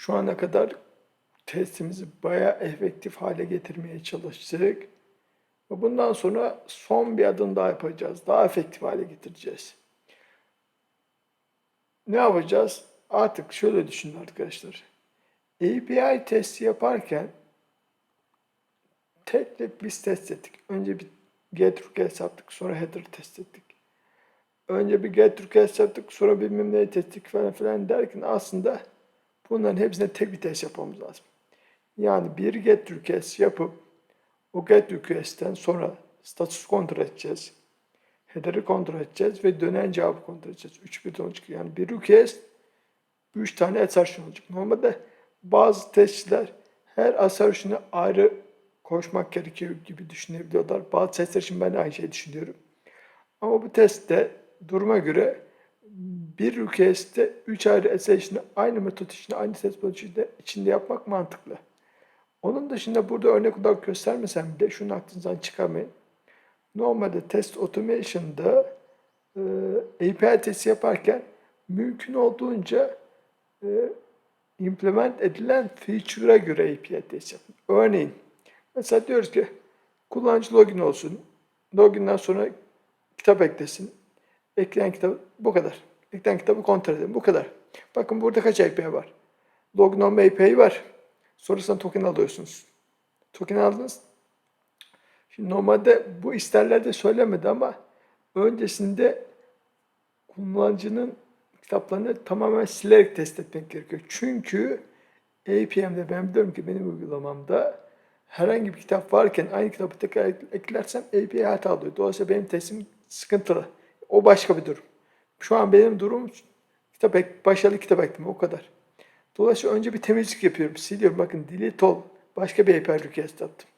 şu ana kadar testimizi bayağı efektif hale getirmeye çalıştık. Ve bundan sonra son bir adım daha yapacağız. Daha efektif hale getireceğiz. Ne yapacağız? Artık şöyle düşünün arkadaşlar. API testi yaparken tek tek biz test ettik. Önce bir get request yaptık. Sonra header test ettik. Önce bir get request yaptık. Sonra bilmem neyi test ettik falan filan derken aslında bunların hepsine tek bir test yapmamız lazım. Yani bir get request yapıp o get request'ten sonra status kontrol edeceğiz. Header'ı kontrol edeceğiz ve dönen cevabı kontrol edeceğiz. 3 bir olacak. Yani bir request 3 tane assertion olacak. Normalde bazı testçiler her assertion'ı ayrı koşmak gerekiyor gibi düşünebiliyorlar. Bazı testler için ben aynı şeyi düşünüyorum. Ama bu testte duruma göre bir request'te 3 ayrı assertion'ı aynı metot içinde, aynı test içinde, içinde yapmak mantıklı. Onun dışında burada örnek olarak göstermesem bile şunu aklınızdan çıkarmayın. Normalde test automation'da e, API testi yaparken mümkün olduğunca e, implement edilen feature'a göre API test yapın. Örneğin mesela diyoruz ki kullanıcı login olsun. Login'den sonra kitap eklesin. Ekleyen kitap bu kadar. Eklenen kitabı kontrol edin. Bu kadar. Bakın burada kaç API var? Login olma API var. Sonrasında token alıyorsunuz. Token aldınız. Şimdi normalde bu isterlerde söylemedi ama öncesinde kullanıcının kitaplarını tamamen silerek test etmek gerekiyor. Çünkü APM'de ben biliyorum ki benim uygulamamda herhangi bir kitap varken aynı kitabı tekrar eklersem API hata alıyor. Dolayısıyla benim testim sıkıntılı. O başka bir durum. Şu an benim durum kitap ek, başarılı kitap ekleme o kadar. Dolayısıyla önce bir temizlik yapıyorum. Siliyorum. Bakın delete all. Başka bir API request attım.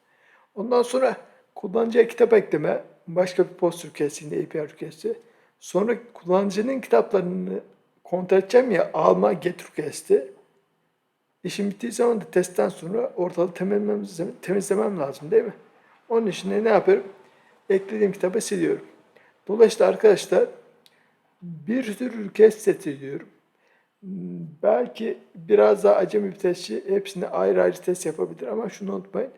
Ondan sonra kullanıcıya kitap ekleme. Başka bir post yine API request'i. Sonra kullanıcının kitaplarını kontrol edeceğim ya alma get request'i. İşim bittiği zaman da testten sonra ortalığı temizlemem, temizlemem lazım değil mi? Onun için ne yapıyorum? Eklediğim kitabı siliyorum. Dolayısıyla arkadaşlar bir sürü request set ediyorum. Belki biraz daha acemi bir testçi hepsine ayrı ayrı test yapabilir ama şunu unutmayın.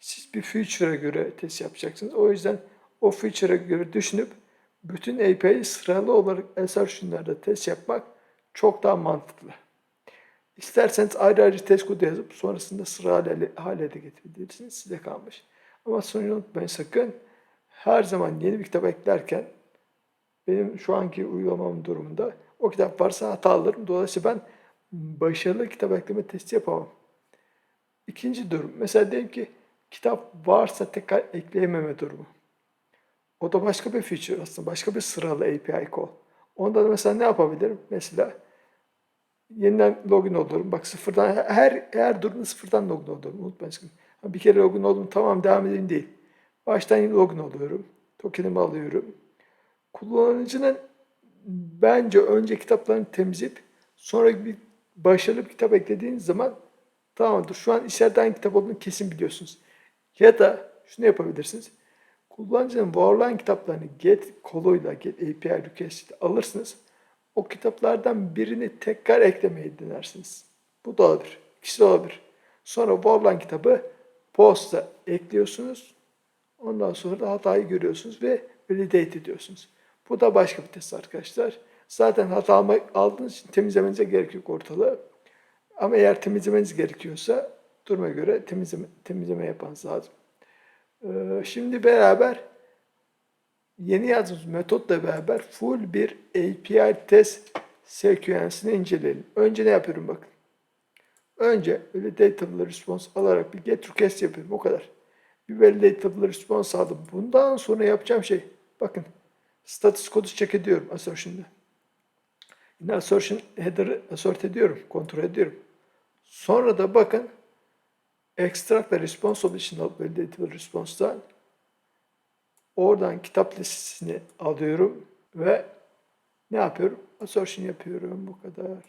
Siz bir feature'a göre test yapacaksınız. O yüzden o feature'a göre düşünüp bütün API'yi sıralı olarak assertion'larda test yapmak çok daha mantıklı. İsterseniz ayrı ayrı test kodu yazıp sonrasında sıralı hale de getirebilirsiniz. Size kalmış. Ama sonra unutmayın sakın her zaman yeni bir kitap eklerken benim şu anki uygulamam durumunda o kitap varsa hata alırım. Dolayısıyla ben başarılı kitap ekleme testi yapamam. İkinci durum. Mesela diyelim ki kitap varsa tekrar ekleyememe durumu. O da başka bir feature aslında. Başka bir sıralı API call. Onda da mesela ne yapabilirim? Mesela yeniden login olurum. Bak sıfırdan her her durumda sıfırdan login olurum. Unutmayın. Bir kere login oldum tamam devam edeyim değil. Baştan login oluyorum. Tokenimi alıyorum. Kullanıcının bence önce kitaplarını temizleyip sonra bir başarılı bir kitap eklediğiniz zaman tamamdır. Şu an içeride hangi kitap olduğunu kesin biliyorsunuz. Ya da şunu yapabilirsiniz. Kullanıcının var olan kitaplarını get koluyla get API request alırsınız. O kitaplardan birini tekrar eklemeyi denersiniz. Bu da olabilir. İkisi de olabilir. Sonra var olan kitabı posta ekliyorsunuz. Ondan sonra da hatayı görüyorsunuz ve validate ediyorsunuz. Bu da başka bir test arkadaşlar. Zaten hata aldığınız için temizlemenize gerek yok ortalığı. Ama eğer temizlemeniz gerekiyorsa duruma göre temizleme, temizleme yapmanız lazım. Ee, şimdi beraber yeni yazdığımız metotla beraber full bir API test sequence'ini inceleyelim. Önce ne yapıyorum bakın. Önce validatable response alarak bir get request yapıyorum o kadar. Bir validatable response aldım. Bundan sonra yapacağım şey bakın status kodu check ediyorum assertion'da. Yine assertion header'ı assert ediyorum, kontrol ediyorum. Sonra da bakın extract ve response additional validatable response'dan oradan kitap listesini alıyorum ve ne yapıyorum? Assertion yapıyorum bu kadar.